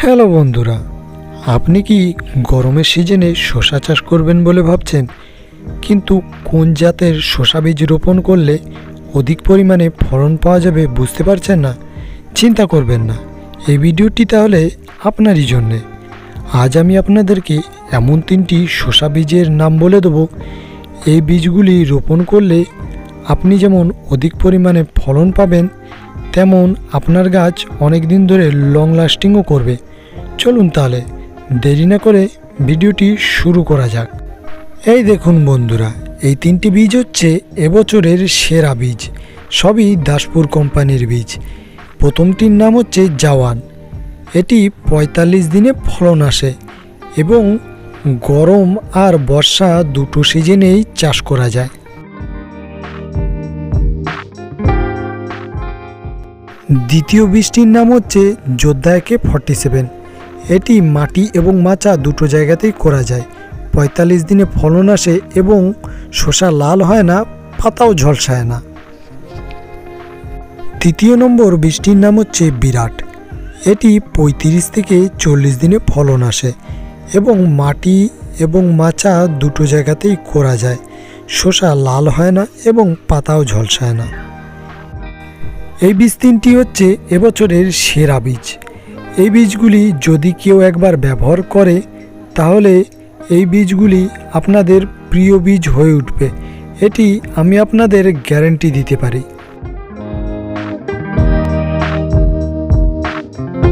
Hello বন্ধুরা, আপনি কি গরমের সিজনে শসা চাষ করবেন বলে ভাবছেন? কিন্তু কোন জাতের শসা বীজ রোপণ করলে অধিক পরিমাণে ফলন পাওয়া যাবে বুঝতে পারছেন না? চিন্তা করবেন না, এই ভিডিওটি তাহলে আপনারই জন্যে। আজ আমি আপনাদেরকে এমন তিনটি শসা বীজের নাম বলে দেবো। এই বীজগুলি রোপণ করলে আপনি যেমন অধিক পরিমাণে ফলন পাবেন তেমন আপনার গাছ অনেক দিন ধরে লং লাস্টিংও করবে। চলুন তাহলে, দেরি না করে ভিডিওটি শুরু করা যাক। এই দেখুন বন্ধুরা, এই তিনটি বীজ হচ্ছে এবছরের সেরা বীজ, সবই দাসপুর কোম্পানির বীজ। প্রথমটির নাম হচ্ছে জাওয়ান। এটি পঁয়তাল্লিশ দিনে ফলন আসে এবং গরম আর বর্ষা দুটো সিজনেই চাষ করা যায়। দ্বিতীয় বৃষ্টির নাম হচ্ছে যোদ্ধা একে ফর্টি সেভেন এটি মাটি এবং মাচা দুটো জায়গাতেই করা যায়। পঁয়তাল্লিশ দিনে ফলন আসে এবং শসা লাল হয় না, পাতাও ঝলসায় না। তৃতীয় নম্বর বৃষ্টির নাম হচ্ছে বিরাট। এটি পঁয়ত্রিশ থেকে চল্লিশ দিনে ফলন আসে এবং মাটি এবং মাচা দুটো জায়গাতেই করা যায়। শসা লাল হয় না এবং পাতাও ঝলসায় না। এই বীজ তিনটি হচ্ছে এবছরের সেরা বীজ। এই বীজগুলি যদি কেউ একবার ব্যবহার করে, তাহলে এই বীজগুলি আপনাদের প্রিয় বীজ হয়ে উঠবে। এটি আমি আপনাদের গ্যারেন্টি দিতে পারি।